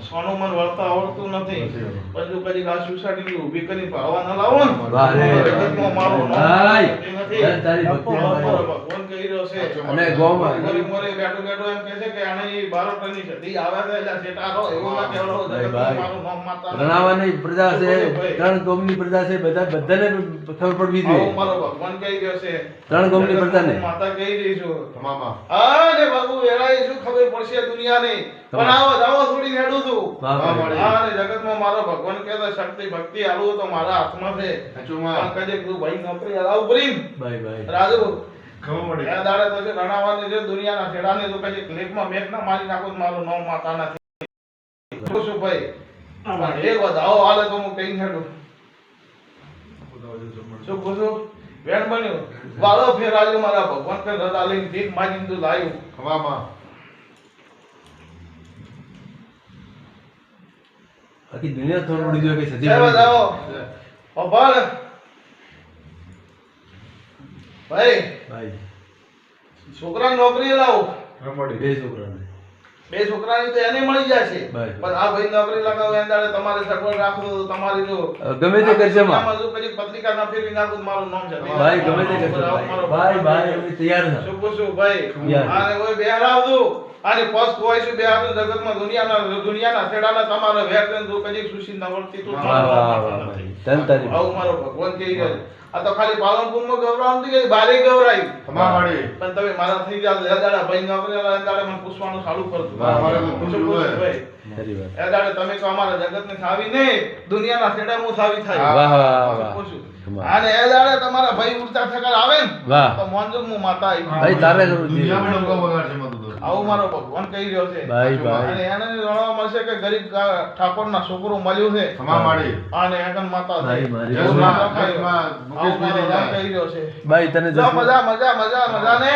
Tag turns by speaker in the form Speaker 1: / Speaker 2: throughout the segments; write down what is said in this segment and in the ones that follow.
Speaker 1: સોનું મન વળતા આવડતું નથી. બધું કદી આ સોસાયટી ઊભી કરી ભાવા ન લાવો ને.
Speaker 2: તારી ભક્તિ અને ગોમાં
Speaker 1: મોરી મોરી બેઠો બેઠો એમ કહે છે કે આને ઈ બારોટની સદી આવે છે એટલે શેઠારો એવો ના
Speaker 2: કેવડો.
Speaker 1: મારું નામ માતા
Speaker 2: રણાવાની પ્રજા છે ત્રણ ગોમની પ્રજા છે બધા બધાને ખબર પડવી જોઈએ.
Speaker 1: મારો ભગવાન કહી ગયો છે.
Speaker 2: ત્રણ ગોમની પ્રજાને.
Speaker 1: માતા કહી રહી છું.
Speaker 3: તમામાં.
Speaker 1: હા ને બાબુ વેરાય શું ખબર પડશે દુનિયાને. પણ આવો જાવો છોડીને હેડું છું. હા ને જગતમાં મારો ભગવાન કહેતો શક્તિ ભક્તિ આવું તો મારા હાથમાં છે. કદે તું ભાઈ નોકરી હલાવ ભરીન
Speaker 2: ભાઈ ભાઈ.
Speaker 1: રાજુ
Speaker 3: ખબર પડી.
Speaker 1: એ દાડે તો છે રણાવાની છે દુનિયાના છેડાને તો કદી ક્લિપમાં મેક ના મારી નાખો તો મારું નામ માતા નથી શું ભાઈ. પણ એક વધાવો હાલે તો હું કઈ હેડું શું પૂછું વેણ બન્યું? વાળો ફેરાજો મારા ભગવાન કે રજા લઈને ભીખ માગીને તું લાવ્યું
Speaker 3: ખવામાં.
Speaker 2: આખી દુનિયા કે સજી
Speaker 1: અભાર. ભાઈ
Speaker 2: ભાઈ.
Speaker 1: છોકરા નોકરી લાવો
Speaker 3: રમડી.
Speaker 2: બે છોકરાને.
Speaker 1: બે છોકરાની તો એને મળી જશે. પણ આ ભાઈ નોકરી લગાવો દાડે તમારે સગવડ રાખવું તો તમારી જો
Speaker 2: ગમે તે કરશે માં.
Speaker 1: જો પછી પત્રિકા ના ફેરવી નાખું મારું નામ છે.
Speaker 2: ભાઈ ગમે તે કરશે ભાઈ. ભાઈ ભાઈ અમે તૈયાર છે.
Speaker 1: શું પૂછું ભાઈ. આને કોઈ બેહાર આવતું. આને પસ કોઈ શું બેહાર જગતમાં દુનિયાના દુનિયાના છેડાના તમારો વેર તું કદી સુશી ન વળતી તો
Speaker 2: ધન તારી
Speaker 1: આવું મારો ભગવાન કહી છે. આ તો ખાલી પાલનપુરમાં ગૌરાવ નથી કે બારે ગૌરાયું
Speaker 3: ખમાવાળી.
Speaker 1: પણ તમે મારા થઈ ગયા દાડા ભાઈ ગવરેલા વાળા મને પૂછવાનું ચાલુ કરતું
Speaker 3: મારે પૂછવું હોય.
Speaker 1: ભાઈ? એ દાડે તમે તો અમારા જગતને થાવી નહીં દુનિયાના છેડે હું થાવી થાય
Speaker 2: વાહ વાહ વાહ
Speaker 1: પૂછું? અને એ દાડે તમારા ભાઈ ઉડતા થકાર આવે ને
Speaker 2: વાહ.
Speaker 1: તો મોનજો હું માતા આવી
Speaker 2: ભાઈ તારે
Speaker 3: જરૂર છે.
Speaker 1: આવું મારો ભગવાન કહી રહ્યો છે
Speaker 2: ભાઈ ભાઈ
Speaker 1: અને એને જાણવા મળશે કે ગરીબ ઠાકોર ના છોકરો મળ્યું છે
Speaker 3: ખમાવાળી.
Speaker 1: અને એકન માતા.
Speaker 2: ભાઈ
Speaker 3: જાય.
Speaker 1: કહી રહ્યો છે
Speaker 2: ભાઈ તને
Speaker 1: મજા મજા મજા મજા ને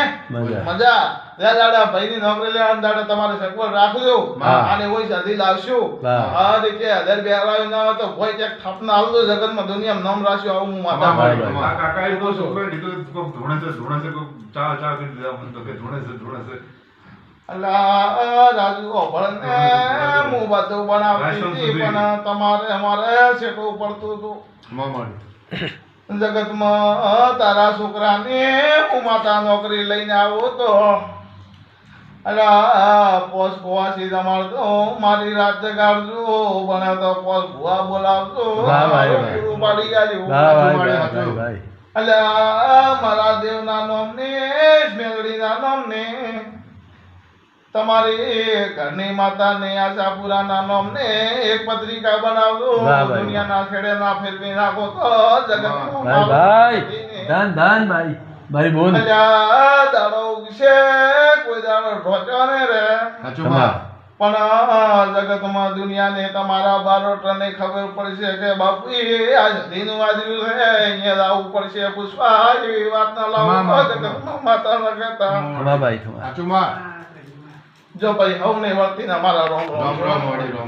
Speaker 2: મજા.
Speaker 1: મજા દાડા ભાઈની નોકરી લેવા દાડા તમારે સગવડ રાખજો. અને કોઈ સદી લાવશું
Speaker 2: હા.
Speaker 1: આ હજાર બે હજાર ના તો કોઈ ક્યાંક થાપના હાલતો જગતમાં દુનિયામાં નામ રાખ્યું આવું હું માતા
Speaker 3: ખમાવાળી,
Speaker 2: ભાઈ,
Speaker 3: ખમા.
Speaker 4: આ કાકા એ તો છોકરો નીકળ્યો કોક ધોણે છે ધોણે છે કોક ચા ચા કરી દીધા મને તો કે ધોણે છે ધોણે છે
Speaker 1: અલા રાજુ ઓભળને હું બધું બનાવતી
Speaker 4: રાશન
Speaker 1: હતી
Speaker 4: સુધી.
Speaker 1: પણ તમારે અમારે છેટું પડતું હતું
Speaker 3: ખમાવાળી.
Speaker 1: જગતમાં તારા છોકરાને હું માતા નોકરી લઈને આવો તો અલા પોસ સીધા તમારતો મારી રાત જગાડજો બને તો પોસ ભુવા બોલાવજો. પૂરું પાડી જાજો. અલા મારા દેવના નામને મેલડીના નામને તમારી ઘરની માતાને આશાપુરાના નામને એક પત્રિકા બનાવજો. દુનિયાના છેડે ના ફેરવી નાખો તો જગત
Speaker 2: ભાઈ ધન ધન ભાઈ ભાઈ બોલ
Speaker 1: દાડો ઉગશે કોઈ દાડો. પણ જગતમાં દુનિયાને તમારા બારોટને ખબર પડશે કે બાપુ એ આ દિન વાજ્યું છે અહીંયા લાવવું પડશે પુષ્પા એવી વાત ના લાવો. જગતમાં માતા ન કહેતા. જો ભાઈ હવને વળતી ને અમારા રોમ રોમ.
Speaker 3: રામ રામ રામ.